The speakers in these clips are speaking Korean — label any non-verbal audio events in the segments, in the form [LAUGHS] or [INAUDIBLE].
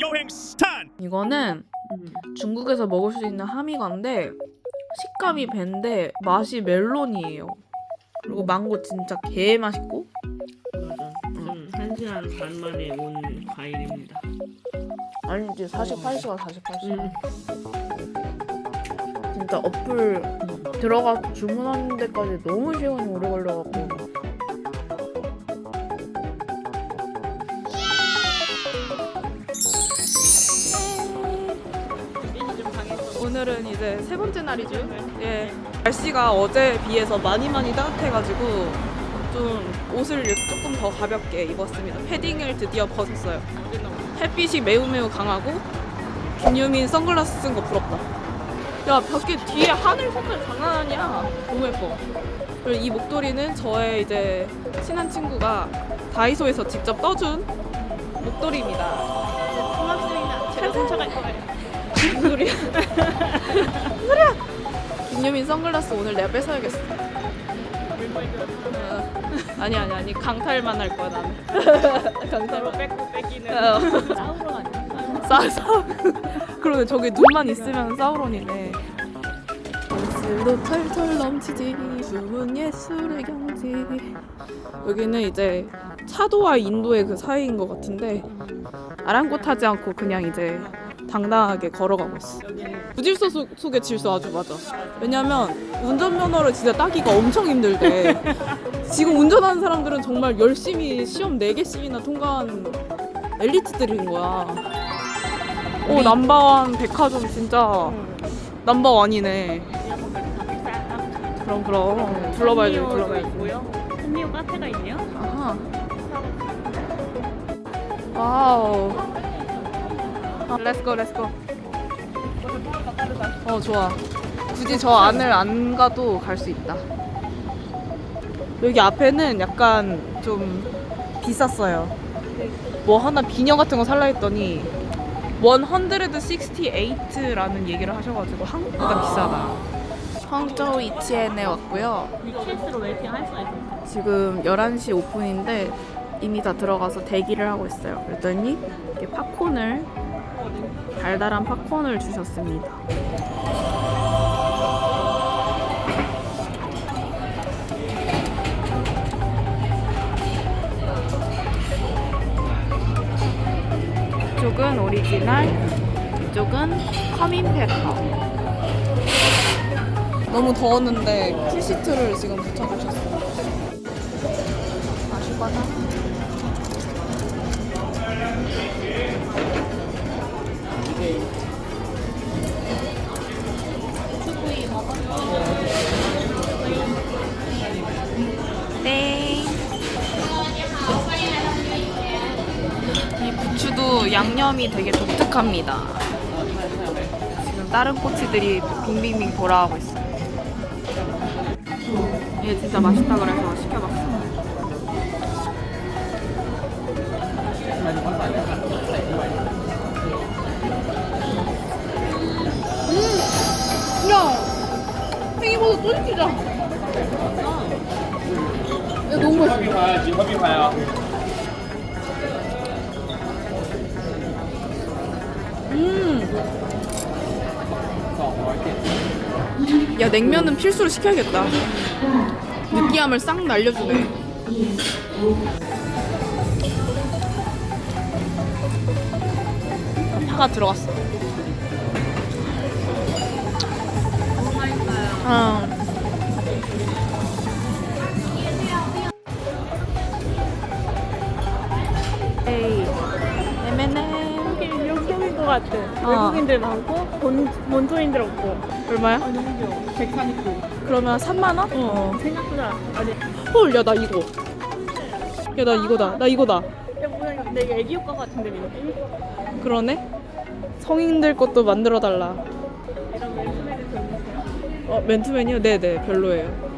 여행 스탄 이거는 중국에서 먹을 수 있는 하미과인데 식감이 밴데 맛이 멜론이에요. 그리고 망고 진짜 개 맛있고 맞아. 지금 한 시간 반 만에 온 과일입니다. 아니지 48시간 48시간 음. 진짜 어플 들어가 주문하는 데까지 너무 시간이 오래 걸려갖고 오늘은 이제 세 번째 날이죠. 예. 날씨가 어제에 비해서 많이 많이 따뜻해가지고 좀 옷을 조금 더 가볍게 입었습니다. 패딩을 드디어 벗었어요. 햇빛이 매우 매우 강하고 김유민 선글라스 쓴 거 부럽다. 야 밖에 뒤에 하늘 색깔 장난 아니야. 너무 예뻐. 그리고 이 목도리는 저의 이제 친한 친구가 다이소에서 직접 떠준 목도리입니다. 고맙습니다. 제가 훔쳐갈 거예요. 무슨 소리야? 무슨 소리야? 김유민 선글라스 오늘 내가 뺏어야겠어. 어, 아니 아니 아니 강탈만 할 거야 나는. 강탈만. 뺏고 뺏기는 어. 싸우러 가는 싸서 그러네 저기 눈만 있으면 사우론이네 예술도 털털 넘치지 숨은 예술의 경지 여기는 이제 차도와 인도의 그 사이인 것 같은데 아랑곳하지 않고 그냥 이제 당당하게 걸어가고 있어 무질서 속- 속의 질서 아주 맞아 왜냐면 운전면허를 진짜 따기가 엄청 힘들대 [LAUGHS] 지금 운전하는 사람들은 정말 열심히 시험 4개씩이나 통과한 엘리트들인 거야 오 남바원 백화점 진짜 남바원이네. 그럼 그럼 둘러봐야지. 있고요. 한미호 카페가 있네요. 아하. 와우. 아, 렛츠고 렛츠고. 어 좋아. 굳이 저 안을 안 가도 갈 수 있다. 여기 앞에는 약간 좀 비쌌어요. 뭐 하나 비녀 같은 거 살라 했더니 168라는 얘기를 하셔가지고 한국보다 비싸다. 황저우 이치엔에 왔고요. BTS로 웨이팅 할 수가 있어요. 지금 11시 오픈인데 이미 다 들어가서 대기를 하고 있어요. 그랬더니 이렇게 팝콘을 달달한 팝콘을 주셨습니다. 이쪽은 오리지널, 이쪽은 커민 페퍼. 너무 더웠는데 쿨시트를 지금 붙여주셨어요. 마시거나. 양념이 되게 독특합니다. 지금 다른 꼬치들이 빙빙빙 돌아가고 있어요. 얘 진짜 맛있다 그래서 시켜봤어. 음! 야! 팽이버섯 또 시키자. 야, 너무 맛있어. 品牌几块品牌啊？ 야 냉면은 필수로 시켜야겠다. 느끼함을 싹 날려주네. 파가 들어갔어. 어. 에이, M&M 여기 명동인 것 같아. 어. 외국인들 많고 본 본토인들 없고. 얼마야? 아 너무 귀여워. 139. 그러면 3만 원? 어. 생각보다 아니. 헐, 야 나 이거. 야 나 이거다. 나 이거다. 야 뭐야 이거 내 애기 효과 같은데 이거. 그러네. 성인들 것도 만들어 달라. 이런 왼손에는 별로세요. 어, 맨투맨이요? 네 네, 별로예요.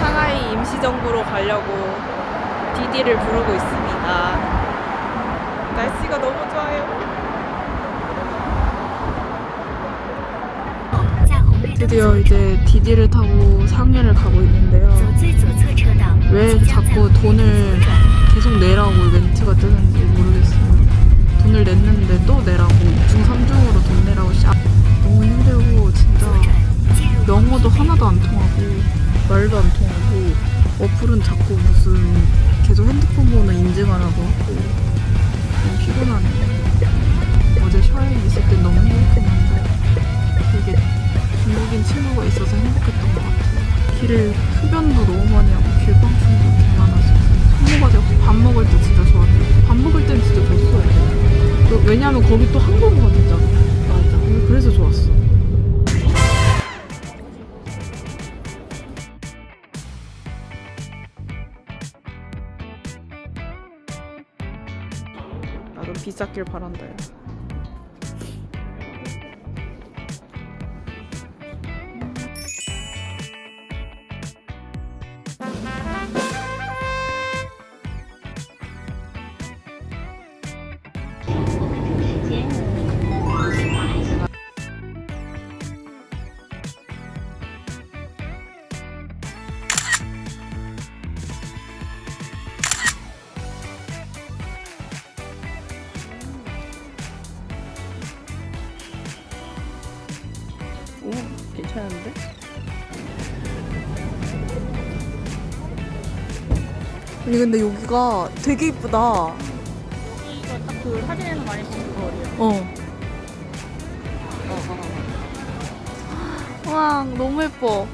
상하이 임시정부로 가려고 디디를 부르고 있습니다. 날씨가 너무 좋아요. 드디어 이제 디디를 타고 상해를 가고 있는데요. 왜 자꾸 그 돈을 계속 내라고 멘트가 뜨는지 모르겠어요. 돈을 냈는데 또 내라고 2중 3중으로 돈 내라고 씨. 아, 너무 힘들고 진짜 영어도 하나도 안 통하고 말도 안 통하고 어플은 자꾸 무슨 계속 핸드폰 번호 인증하라고 하고 피곤하네. 어제 샤워에 있을 때 너무 행복했는데 되게 중국인 친구가 있어서 행복했던 것 같아요. 길에 흡연도 너무 많이 하고 길방충도 되게 많아서 한모가지 밥 먹을 때 진짜 좋았는데 밥 먹을 땐 진짜 좋았어. 그- 왜냐면 거기 또 한국어가 되잖아. 맞아. 그래서 좋았어. 비쌌길 바란다. 요 오 괜찮은데? 아니 근데 여기가 되게 이쁘다. 이거 딱 그 사진에서 많이 보는 거리야. 어. 와 너무 예뻐.